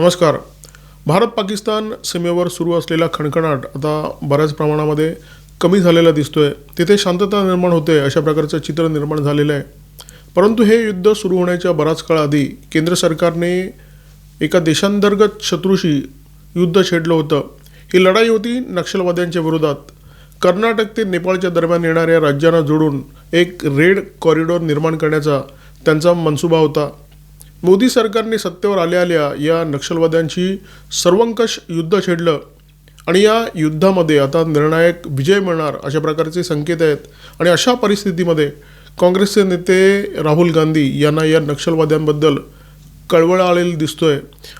नमस्कार. भारत पाकिस्तान सीमेवर सुरू असलेला खणखणाट आता बऱ्याच प्रमाणामध्ये कमी झालेला दिसतोय. तिथे शांतता निर्माण होते अशा प्रकारचं चित्र निर्माण झालेलं आहे. परंतु हे युद्ध सुरू होण्याच्या बराच काळ आधी केंद्र सरकारने एका देशांतर्गत शत्रूशी युद्ध छेडलं होतं. ही लढाई होती नक्षलवाद्यांच्या विरोधात. कर्नाटक ते नेपाळच्या दरम्यान येणाऱ्या राज्यांना जोडून एक रेड कॉरिडॉर निर्माण करण्याचा त्यांचा मनसुबा होता. मोदी सरकारने सत्तेवर आल्या आल्या या नक्षलवाद्यांशी सर्वंकष युद्ध छेडलं. आणि या युद्धामध्ये आता निर्णायक विजय मिळणार अशा प्रकारचे संकेत आहेत. आणि अशा परिस्थितीमध्ये काँग्रेसचे नेते राहुल गांधी यांना या नक्षलवाद्यांबद्दल कळवळ आलेलं दिसतोय.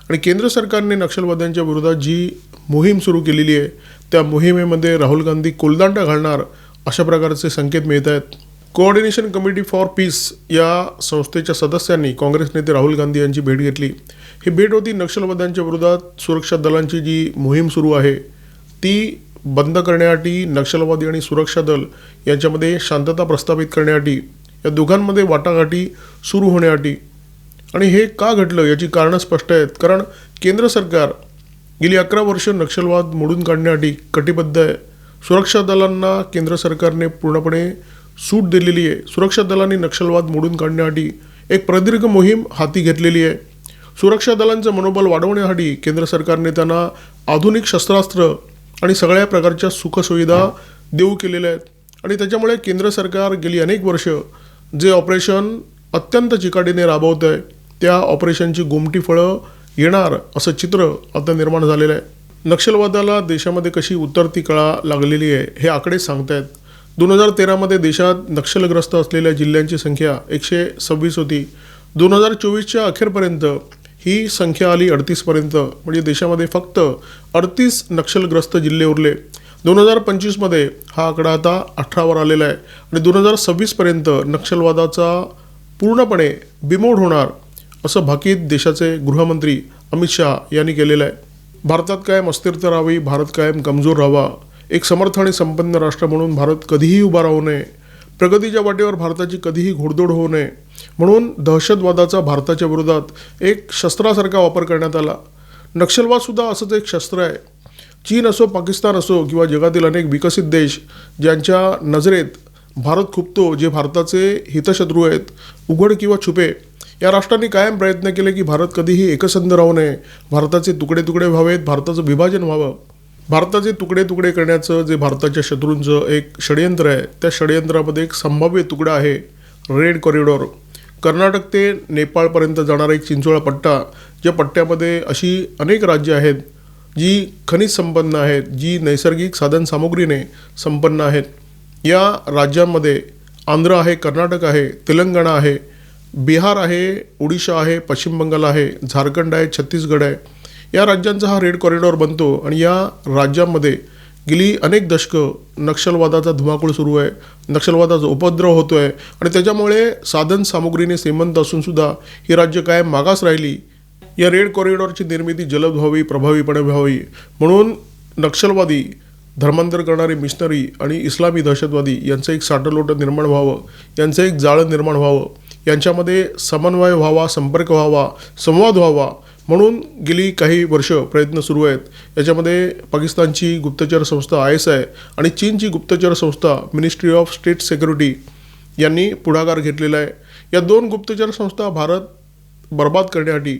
आणि केंद्र सरकारने नक्षलवाद्यांच्या विरोधात जी मोहीम सुरू केलेली आहे त्या मोहिमेमध्ये राहुल गांधी कोलदांडा घालणार अशा प्रकारचे संकेत मिळत आहेत. कोऑर्डिनेशन कमिटी फॉर पीस या संस्थेच्या सदस्यांनी काँग्रेस नेते राहुल गांधी यांची भेट घेतली. ही भेट होती नक्षलवाद्यांच्या विरोधात सुरक्षा दलांची जी मोहीम सुरू आहे ती बंद करण्यासाठी नक्षलवादी आणि सुरक्षा दल यांच्यामध्ये शांतता प्रस्थापित करण्यासाठी या दोघांमध्ये वाटाघाटी सुरू होण्यासाठी. आणि हे का घडलं याची कारणं स्पष्ट आहेत कारण केंद्र सरकार गेली अकरा वर्ष नक्षलवाद मोडून काढण्यासाठी कटिबद्ध आहे. सुरक्षा दलांना केंद्र सरकारने पूर्णपणे सूट दिलेली आहे. सुरक्षा दलांनी नक्षलवाद मोडून काढण्यासाठी एक प्रदीर्घ मोहीम हाती घेतलेली आहे. सुरक्षा दलांचं मनोबल वाढवण्यासाठी केंद्र सरकारने त्यांना आधुनिक शस्त्रास्त्र आणि सगळ्या प्रकारच्या सुखसुविधा देऊ केलेल्या आहेत. आणि त्याच्यामुळे केंद्र सरकार गेली अनेक वर्ष जे ऑपरेशन अत्यंत चिकाटीने राबवत आहे त्या ऑपरेशनची गोमटी फळं येणार असं चित्र आता निर्माण झालेलं आहे. नक्षलवादाला देशामध्ये कशी उतरती कळा लागलेली आहे हे आकडे सांगतायत. दोन हजार तेरामध्ये देशात नक्षलग्रस्त असलेल्या जिल्ह्यांची संख्या एकशे सव्वीस होती. दोन हजार चोवीसच्या अखेरपर्यंत ही संख्या आली अडतीसपर्यंत म्हणजे देशामध्ये फक्त अडतीस नक्षलग्रस्त जिल्हे उरले. दोन हजार पंचवीसमध्ये हा आकडा आता अठरावर आलेला आहे. आणि दोन हजार सव्वीसपर्यंत नक्षलवादाचा पूर्णपणे बिमोड होणार असं भाकीत देशाचे गृहमंत्री अमित शहा यांनी केलेलं आहे. भारतात कायम अस्थिरता राहावी भारत कायम कमजोर राहावा. एक समर्थ आणि संपन्न राष्ट्र म्हणून भारत कधीही उभा राहू नये. प्रगतीच्या वाटेवर भारताची कधीही घोडदोड होऊ नये. म्हणून दहशतवादाचा भारताच्या विरोधात एक शस्त्रासारखा वापर करण्यात आला. नक्षलवादसुद्धा असंच एक शस्त्र आहे. चीन असो पाकिस्तान असो किंवा जगातील अनेक विकसित देश ज्यांच्या नजरेत भारत खुपतो जे भारताचे हितशत्रू आहेत उघड किंवा छुपे या राष्ट्रांनी कायम प्रयत्न केले की भारत कधीही एकसंध राहू नये. भारताचे तुकडे तुकडे व्हावेत भारताचं विभाजन व्हावं. भारताचे तुकडे तुकडे करण्याचं जे भारताच्या शत्रूंचं एक षडयंत्र आहे त्या षडयंत्रामध्ये एक संभाव्य तुकडा आहे रेड कॉरिडॉर. कर्नाटक ते नेपाळपर्यंत जाणारा एक चिंचोळा पट्टा ज्या पट्ट्यामध्ये अशी अनेक राज्य आहेत जी खनिज संपन्न आहेत जी नैसर्गिक साधनसामुग्रीने संपन्न आहेत. या राज्यांमध्ये आंध्र आहे कर्नाटक आहे तेलंगणा आहे बिहार आहे ओडिशा आहे पश्चिम बंगाल आहे झारखंड आहे छत्तीसगड आहे. या राज्यांचा हा रेड कॉरिडॉर बनतो आणि या राज्यांमध्ये गेली अनेक दशकं नक्षलवादाचा धुमाकूळ सुरू आहे नक्षलवादाचा उपद्रव होतो आहे आणि त्याच्यामुळे साधन सामुग्रीने श्रीमंत असूनसुद्धा ही राज्य कायम मागास राहिली. या रेड कॉरिडॉरची निर्मिती जलद व्हावी प्रभावीपणे व्हावी. म्हणून नक्षलवादी धर्मांतर करणारे मिशनरी आणि इस्लामी दहशतवादी यांचं एक साठलोटं निर्माण व्हावं यांचं एक जाळं निर्माण व्हावं. यांच्यामध्ये समन्वय व्हावा संपर्क व्हावा संवाद व्हावा म्हणून गेली काही वर्ष प्रयत्न सुरू आहेत. याच्यामध्ये पाकिस्तानची गुप्तचर संस्था आय एस आय आणि चीनची गुप्तचर संस्था मिनिस्ट्री ऑफ स्टेट सेक्युरिटी यांनी पुढाकार घेतलेला आहे. या दोन गुप्तचर संस्था भारत बर्बाद करण्यासाठी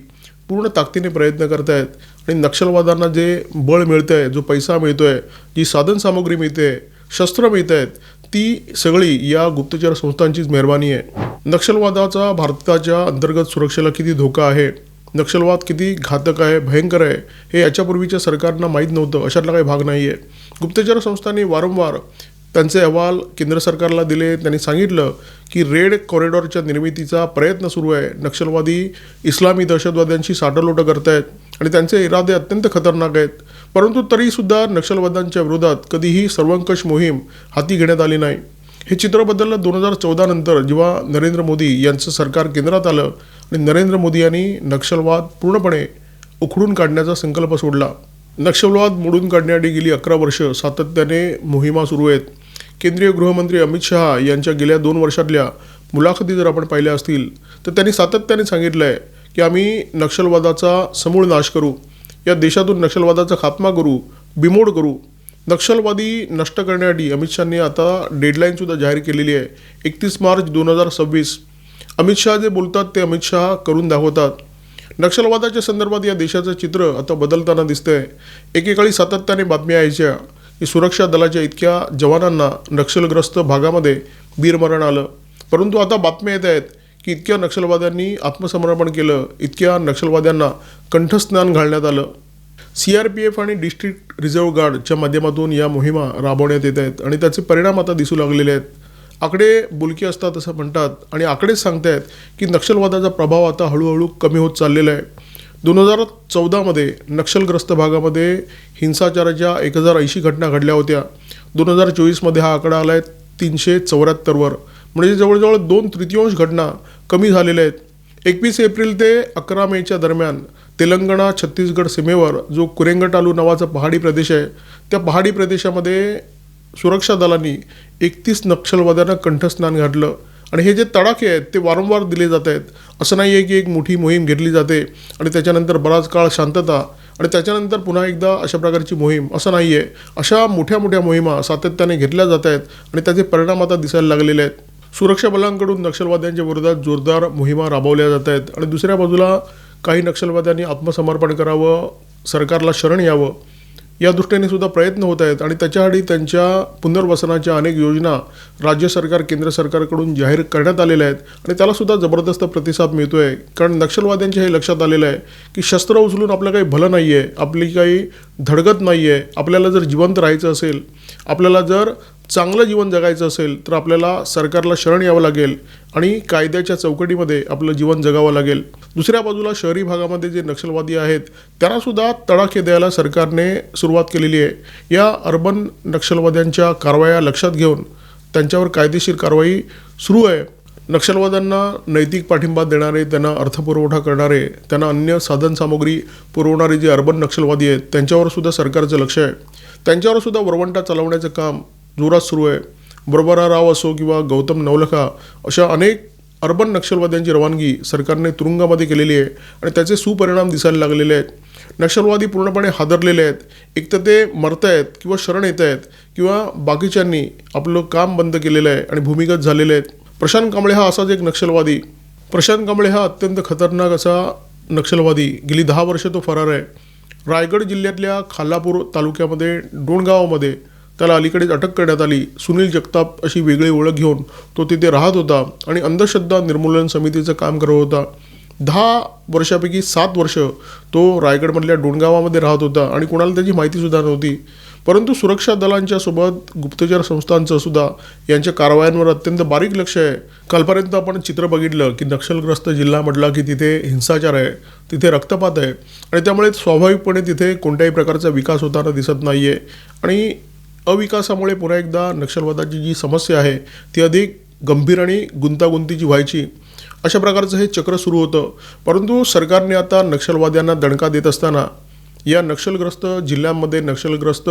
पूर्ण ताकदीने प्रयत्न करत आहेत आणि नक्षलवादांना जे बळ मिळतं आहे जो पैसा मिळतो आहे जी साधनसामुग्री मिळते शस्त्र मिळत आहेत ती सगळी या गुप्तचर संस्थांचीच मेहरबानी आहे. नक्षलवादाचा भारताच्या अंतर्गत सुरक्षेला किती धोका आहे नक्षलवाद किती घातक आहे भयंकर आहे हे याच्यापूर्वीच्या सरकारना माहीत नव्हतं अशातला काही भाग नाही आहे गुप्तचर संस्थांनी वारंवार त्यांचे अहवाल केंद्र सरकारला दिले त्यांनी सांगितलं की रेड कॉरिडॉरच्या निर्मितीचा प्रयत्न सुरू आहे. नक्षलवादी इस्लामी दहशतवाद्यांशी साठलोटं करत आहेत आणि त्यांचे इरादे अत्यंत खतरनाक आहेत. परंतु तरीसुद्धा नक्षलवाद्यांच्या विरोधात कधीही सर्वंकष मोहीम हाती घेण्यात आली नाही. हे चित्र बदललं दोन हजार चौदानंतर जेव्हा नरेंद्र मोदी यांचं सरकार केंद्रात आलं आणि नरेंद्र मोदी यांनी नक्षलवाद पूर्णपणे उखडून काढण्याचा संकल्प सोडला. नक्षलवाद मोडून काढण्यासाठी गेली अकरा वर्ष सातत्याने मोहिमा सुरू आहेत. केंद्रीय गृहमंत्री अमित शहा यांच्या गेल्या दोन वर्षातल्या मुलाखती जर आपण पाहिल्या असतील तर त्यांनी सातत्याने सांगितलं आहे की आम्ही नक्षलवादाचा समूळ नाश करू या देशातून नक्षलवादाचा खात्मा करू बिमोड करू. नक्षलवादी नष्ट करण्यासाठी अमित शहानी आता डेडलाईनसुद्धा जाहीर केलेली आहे एकतीस मार्च दोन हजार सव्वीस. अमित शहा जे बोलतात ते अमित शहा करून दाखवतात. नक्षलवादाच्या संदर्भात या देशाचं चित्र आता बदलताना दिसतंय. एकेकाळी सातत्याने बातम्या यायच्या की सुरक्षा दलाच्या इतक्या जवानांना नक्षलग्रस्त भागामध्ये वीरमरण आलं. परंतु आता बातम्या येत आहेत की इतक्या नक्षलवाद्यांनी आत्मसमर्पण केलं इतक्या नक्षलवाद्यांना कंठस्नान घालण्यात आलं. सी आर पी एफ आणि डिस्ट्रिक्ट रिझर्व्ह गार्डच्या माध्यमातून या मोहिमा राबवण्यात येत आहेत आणि त्याचे परिणाम आता दिसू लागलेले आहेत. आकडे बोलके असतात असं म्हणतात आणि आकडेच सांगतायत की नक्षलवादाचा प्रभाव आता हळूहळू कमी होत चाललेला आहे. दोन हजार चौदामध्ये नक्षलग्रस्त भागामध्ये हिंसाचाराच्या एक हजार ऐंशी घटना घडल्या होत्या. दोन हजार चोवीसमध्ये हा आकडा आला आहे तीनशे चौऱ्याहत्तरवर. म्हणजे जवळजवळ दोन तृतीयांश घटना कमी झालेल्या आहेत. एकवीस एप्रिल ते अकरा मेच्या दरम्यान तेलंगणा छत्तीसगड सीमेवर जो कुरेंगटालू नावाचा पहाडी प्रदेश आहे त्या पहाडी प्रदेशामध्ये सुरक्षा दलांनी एकतीस नक्षलवाद्यांना कंठस्नान घातलं. आणि हे जे तडाखे आहेत ते वारंवार दिले जात आहेत. असं नाही आहे की एक मोठी मोहीम घेतली जाते आणि त्याच्यानंतर बराच काळ शांतता आणि त्याच्यानंतर पुन्हा एकदा अशा प्रकारची मोहीम. असं नाही आहे अशा मोठ्या मोठ्या मोहिमा सातत्याने घेतल्या जात आहेत आणि त्याचे परिणाम आता दिसायला लागलेले आहेत. सुरक्षा बलांकडून नक्षलवाद्यांच्या विरोधात जोरदार मोहिमा राबवल्या जात आहेत. आणि दुसऱ्या बाजूला काही नक्षलवाद्यांनी आत्मसमर्पण करावं सरकारला शरण यावं. या दृष्टीने सुद्धा प्रयत्न होत आहेत. आणि त्याच्यासाठी त्यांच्या पुनर्वसनाच्या अनेक योजना राज्य सरकार केंद्र सरकारकडून जाहीर करण्यात आलेल्या आहेत. आणि त्यालासुद्धा जबरदस्त प्रतिसाद मिळतो आहे कारण नक्षलवाद्यांच्या हे लक्षात आलेलं आहे की शस्त्र उचलून आपलं काही भलं नाही आहे आपली काही धडगत नाही आहे आपल्याला जर जिवंत राहायचं असेल आपल्याला जर चांगलं जीवन जगायचं असेल तर आपल्याला सरकारला शरण यावं लागेल आणि कायद्याच्या चौकटीमध्ये आपलं जीवन जगावं लागेल. दुसऱ्या बाजूला शहरी भागामध्ये जे नक्षलवादी आहेत त्यांनासुद्धा तडाखे द्यायला सरकारने सुरुवात केलेली आहे. या अर्बन नक्षलवाद्यांच्या कारवाया लक्षात घेऊन त्यांच्यावर कायदेशीर कारवाई सुरू आहे. नक्षलवाद्यांना नैतिक पाठिंबा देणारे त्यांना अर्थपुरवठा करणारे त्यांना अन्य साधनसामुग्री पुरवणारे जे अर्बन नक्षलवादी आहेत त्यांच्यावर सुद्धा सरकारचं लक्ष आहे. त्यांच्यावर सुद्धा वरवंटा चालवण्याचं काम जोरात सुरू आहे. बरोबरा राव असो किंवा गौतम नवलखा अशा अनेक अर्बन नक्षलवाद्यांची रवानगी सरकारने तुरुंगामध्ये केलेली आहे आणि त्याचे सुपरिणाम दिसायला लागलेले आहेत. नक्षलवादी पूर्णपणे हादरलेले आहेत. एक तर ते मरत आहेत किंवा शरण येत आहेत किंवा बाकीच्यांनी आपलं काम बंद केलेलं आहे आणि भूमिगत झालेले आहेत. प्रशांत कांबळे हा असाच एक नक्षलवादी. प्रशांत कांबळे हा अत्यंत खतरनाक असा नक्षलवादी. गेली दहा वर्ष तो फरार आहे. रायगड जिल्ह्यातल्या खालापूर तालुक्यामध्ये डोणगावामध्ये त्याला अलीकडेच अटक करण्यात आली. सुनील जगताप अशी वेगळी ओळख घेऊन तो तिथे राहत होता आणि अंधश्रद्धा निर्मूलन समितीचं काम करत होता. दहा वर्षापैकी सात वर्ष तो रायगडमधल्या डोणगावामध्ये राहत होता आणि कोणाला त्याची माहितीसुद्धा नव्हती. परंतु सुरक्षा दलांच्या सोबत गुप्तचर संस्थांचं सुद्धा यांच्या कारवायांवर अत्यंत बारीक लक्ष आहे. कालपर्यंत आपण चित्र बघितलं की नक्षलग्रस्त जिल्हा म्हटला की तिथे हिंसाचार आहे तिथे रक्तपात आहे आणि त्यामुळे स्वाभाविकपणे तिथे कोणत्याही प्रकारचा विकास होताना दिसत नाही आहे आणि अविकासामुळे पुन्हा एकदा नक्षलवादाची जी समस्या आहे ती अधिक गंभीर आणि गुंतागुंतीची व्हायची. अशा प्रकारचं हे चक्र सुरू होतं. परंतु सरकारने आता नक्षलवाद्यांना दणका देत असताना या नक्षलग्रस्त जिल्ह्यांमध्ये नक्षलग्रस्त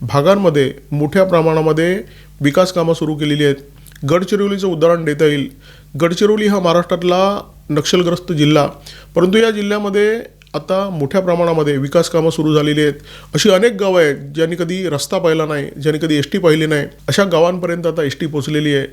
भागांमध्ये मोठ्या प्रमाणामध्ये विकास कामं सुरू केलेली आहेत. गडचिरोलीचं उदाहरण देता येईल. गडचिरोली हा महाराष्ट्रातला नक्षलग्रस्त जिल्हा. परंतु या जिल्ह्यामध्ये आता मोठ्या प्रमाणामध्ये विकास कामं सुरू झालेली आहेत. अशी अनेक गावं आहेत ज्यांनी कधी रस्ता पाहिला नाही ज्यांनी कधी एस टी पाहिली नाही. अशा गावांपर्यंत आता एस टी पोचलेली आहे.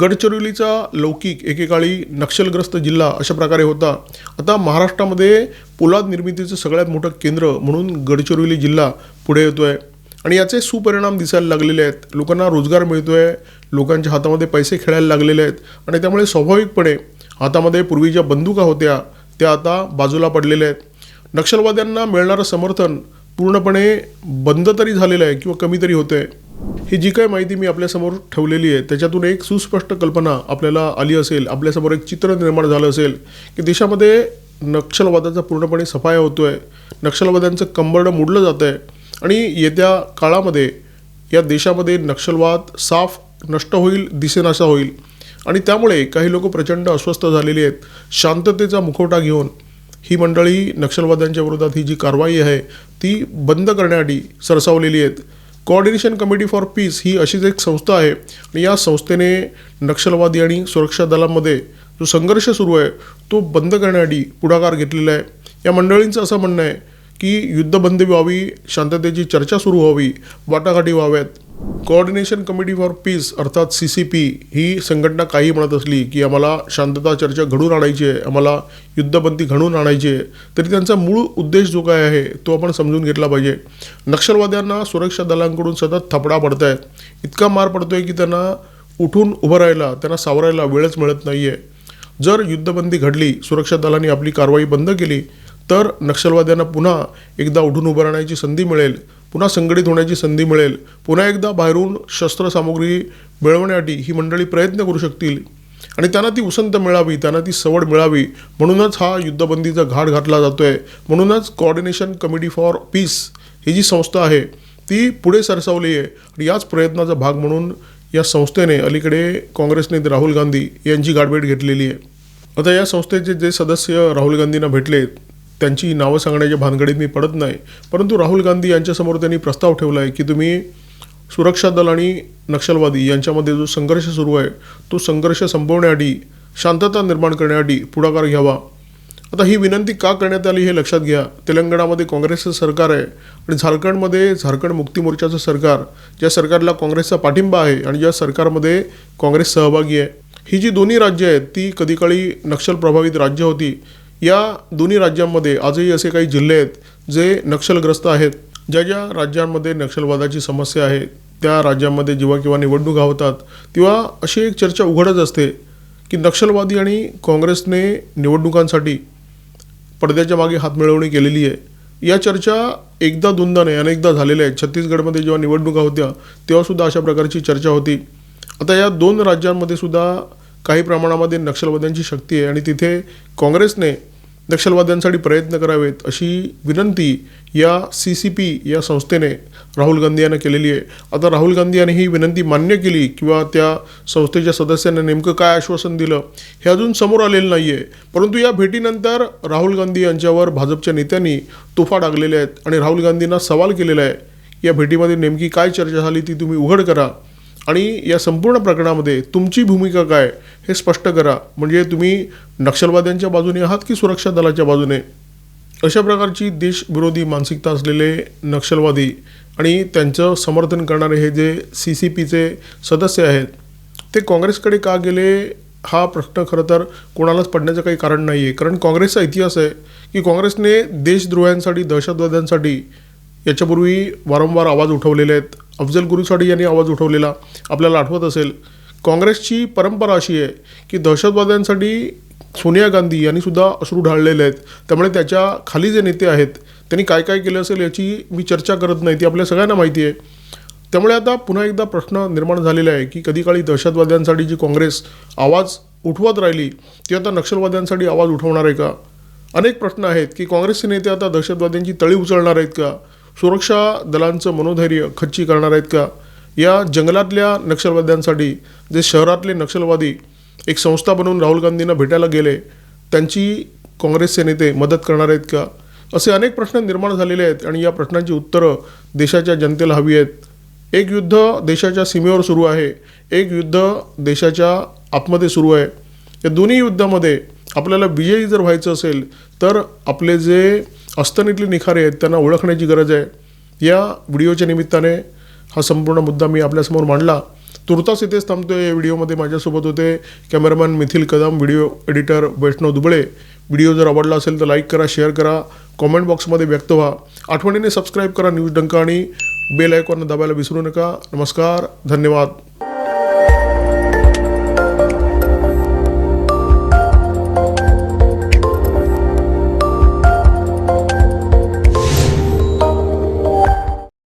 गडचिरोलीचा लौकिक एकेकाळी नक्षलग्रस्त जिल्हा अशा प्रकारे होता. आता महाराष्ट्रामध्ये पोलाद निर्मितीचं सगळ्यात मोठं केंद्र म्हणून गडचिरोली जिल्हा पुढे येतो आहे आणि याचे सुपरिणाम दिसायला लागलेले आहेत. लोकांना रोजगार मिळतो आहे लोकांच्या हातामध्ये पैसे खेळायला लागलेले आहेत. आणि त्यामुळे स्वाभाविकपणे हातामध्ये पूर्वीच्या बंदुका होत्या त्या आता बाजूला पडलेल्या आहेत. नक्षलवाद्यांना मिळणारं समर्थन पूर्णपणे बंद तरी झालेलं आहे किंवा कमी तरी होतं आहे ही जी काही माहिती मी आपल्यासमोर ठेवलेली आहे त्याच्यातून एक सुस्पष्ट कल्पना आपल्याला आली असेल आपल्यासमोर एक चित्र निर्माण झालं असेल की देशामध्ये नक्षलवादाचा पूर्णपणे सफाया होतो आहे नक्षलवाद्यांचं कंबरडं मोडलं जातं आहे आणि येत्या काळामध्ये या देशामध्ये नक्षलवाद साफ नष्ट होईल दिसेनासा होईल. आणि त्यामुळे काही लोक प्रचंड अस्वस्थ झालेली आहेत शांततेचा मुखवटा घेऊन ही मंडळी नक्षलवाद्यांच्या विरोधात ही जी कारवाई आहे ती बंद करण्यासाठी सरसावलेली आहेत. कोऑर्डिनेशन कमिटी फॉर पीस ही अशीच एक संस्था आहे आणि या संस्थेने नक्षलवादी आणि सुरक्षा दलांमध्ये जो संघर्ष सुरू आहे तो बंद करण्यासाठी पुढाकार घेतलेला आहे. या मंडळींचं असं म्हणणं आहे की युद्धबंदी व्हावी शांततेची चर्चा सुरू व्हावी वाटाघाटी व्हाव्यात. कोऑर्डिनेशन कमिटी फॉर पीस अर्थात सी सी पी ही संघटना काही म्हणत असली की आम्हाला शांतता चर्चा घडून आणायची आहे आम्हाला युद्धबंदी घडून आणायची आहे तरी त्यांचा मूळ उद्देश जो काय आहे तो आपण समजून घेतला पाहिजे. नक्षलवाद्यांना सुरक्षा दलांकडून सतत थपडा पडत आहेत इतका मार पडतो आहे की त्यांना उठून उभं राहायला त्यांना सावरायला वेळच मिळत नाही आहे जर युद्धबंदी घडली सुरक्षा दलांनी आपली कारवाई बंद केली तर नक्षलवाद्यांना पुन्हा एकदा उठून उभं राहण्याची संधी मिळेल पुन्हा संघटित होण्याची संधी मिळेल पुन्हा एकदा बाहेरून शस्त्रसामुग्री मिळवण्यासाठी ही मंडळी प्रयत्न करू शकतील. आणि त्यांना ती उसंत मिळावी त्यांना ती सवड मिळावी. म्हणूनच हा युद्धबंदीचा घाट घातला जातो आहे म्हणूनच कोऑर्डिनेशन कमिटी फॉर पीस ही जी संस्था आहे ती पुढे सरसावली आहे. आणि याच प्रयत्नाचा भाग म्हणून या संस्थेने अलीकडे काँग्रेस नेते राहुल गांधी यांची गाठभेट घेतलेली आहे. आता या संस्थेचे जे सदस्य राहुल गांधींना भेटले त्यांची नावं सांगण्याच्या भानगडीत मी पडत नाही. परंतु राहुल गांधी यांच्यासमोर त्यांनी प्रस्ताव ठेवला आहे की तुम्ही सुरक्षा दल आणि नक्षलवादी यांच्यामध्ये जो संघर्ष सुरू आहे तो संघर्ष संपवण्यासाठी शांतता निर्माण करण्यासाठी पुढाकार घ्यावा. आता ही विनंती का करण्यात आली हे लक्षात घ्या. तेलंगणामध्ये काँग्रेसचं सरकार आहे आणि झारखंडमध्ये झारखंड मुक्ती मोर्चाचं सरकार ज्या सरकारला काँग्रेसचा पाठिंबा आहे आणि ज्या सरकारमध्ये काँग्रेस सहभागी आहे. ही जी दोन्ही राज्य आहेत ती कधीकाळी नक्षल प्रभावित राज्य होती या दोन्ही राज्यांमध्ये आजही असे काही जिल्हे आहेत जे नक्षलग्रस्त आहेत. ज्या ज्या राज्यांमध्ये नक्षलवादाची समस्या आहे त्या राज्यांमध्ये जेव्हा किंवा निवडणुका होतात तेव्हा अशी एक चर्चा उघडच असते की नक्षलवादी आणि काँग्रेसने निवडणुकांसाठी पडद्याच्या मागे हातमिळवणी केलेली आहे. या चर्चा एकदा दोनदा नाही अनेकदा झालेल्या आहेत. छत्तीसगडमध्ये जेव्हा निवडणुका होत्या तेव्हासुद्धा अशा प्रकारची चर्चा होती. आता या दोन राज्यांमध्ये सुद्धा काही प्रमाणामध्ये नक्षलवाद्यांची शक्ती आहे आणि तिथे काँग्रेसने नक्षलवाद्यांसाठी प्रयत्न करावेत अशी विनंती या सी सी पी या संस्थेने राहुल गांधी यांना केलेली आहे. आता राहुल गांधी यांनी ही विनंती मान्य केली किंवा त्या संस्थेच्या सदस्यांना नेमकं काय आश्वासन दिलं हे अजून समोर आलेलं नाही आहे परंतु या भेटीनंतर राहुल गांधी यांच्यावर भाजपच्या नेत्यांनी तुफा डागलेल्या आहेत आणि राहुल गांधींना सवाल केलेला आहे. या भेटीमध्ये नेमकी काय चर्चा झाली ती तुम्ही उघड करा. आणि या संपूर्ण प्रकरणामध्ये तुमची भूमिका काय हे स्पष्ट करा. म्हणजे तुम्ही नक्षलवाद्यांच्या बाजूने आहात की सुरक्षा दलाच्या बाजूने? अशा प्रकारची देशविरोधी मानसिकता असलेले नक्षलवादी आणि त्यांचं समर्थन करणारे हे जे सी सी पीचे सदस्य आहेत ते काँग्रेसकडे का गेले? हा प्रश्न खरं तर कोणालाच पडण्याचं काही कारण नाही आहे कारण काँग्रेसचा इतिहास आहे की काँग्रेसने देशद्रोह्यांसाठी दहशतवाद्यांसाठी याच्यापूर्वी वारंवार आवाज उठवलेले आहेत. अफजल गुरुसाठी यांनी आवाज उठवलेला आपल्याला आठवत असेल काँग्रेसची परंपरा अशी आहे की दहशतवाद्यांसाठी सोनिया गांधी यांनी सुद्धा अश्रू ढाळलेले आहेत. त्यामुळे त्याच्याखाली जे नेते आहेत त्यांनी काय काय केलं असेल याची मी चर्चा करत नाही ती आपल्या सगळ्यांना माहिती आहे. त्यामुळे आता पुन्हा एकदा प्रश्न निर्माण झालेला आहे की कधी काळी दहशतवाद्यांसाठी जी काँग्रेस आवाज उठवत राहिली ती आता नक्षलवाद्यांसाठी आवाज उठवणार आहे का? अनेक प्रश्न आहेत की काँग्रेसचे नेते आता दहशतवाद्यांची तळी उचलणार आहेत का? सुरक्षा दलांचं मनोधैर्य खच्ची करणार आहेत का? या जंगलातल्या नक्षलवाद्यांसाठी जे शहरातले नक्षलवादी एक संस्था बनवून राहुल गांधींना भेटायला गेले त्यांची काँग्रेसचे नेते मदत करणार आहेत का? असे अनेक प्रश्न निर्माण झालेले आहेत आणि या प्रश्नांची उत्तरं देशाच्या जनतेला हवी आहेत. एक युद्ध देशाच्या सीमेवर सुरू आहे एक युद्ध देशाच्या आतमध्ये सुरू आहे. या दोन्ही युद्धामध्ये आपल्याला विजयी जर व्हायचं असेल तर आपले जे अस्तनीतले निखारे आहेत त्यांना ओळखण्याची गरज आहे. या व्हिडिओच्या निमित्ताने हा संपूर्ण मुद्दा मी आपल्यासमोर मांडला. तुर्तास इथेच थांबतो या व्हिडिओमध्ये माझ्यासोबत होते cameraman Mithil Kadam video editor Vaishnav Dubale. Video जर आवडला असेल तर लाईक करा शेअर करा कॉमेंट बॉक्समध्ये व्यक्त व्हा. आठवणीने सबस्क्राईब करा न्यूज डंका आणि बेल आयकॉन दाबायला विसरू नका. नमस्कार धन्यवाद.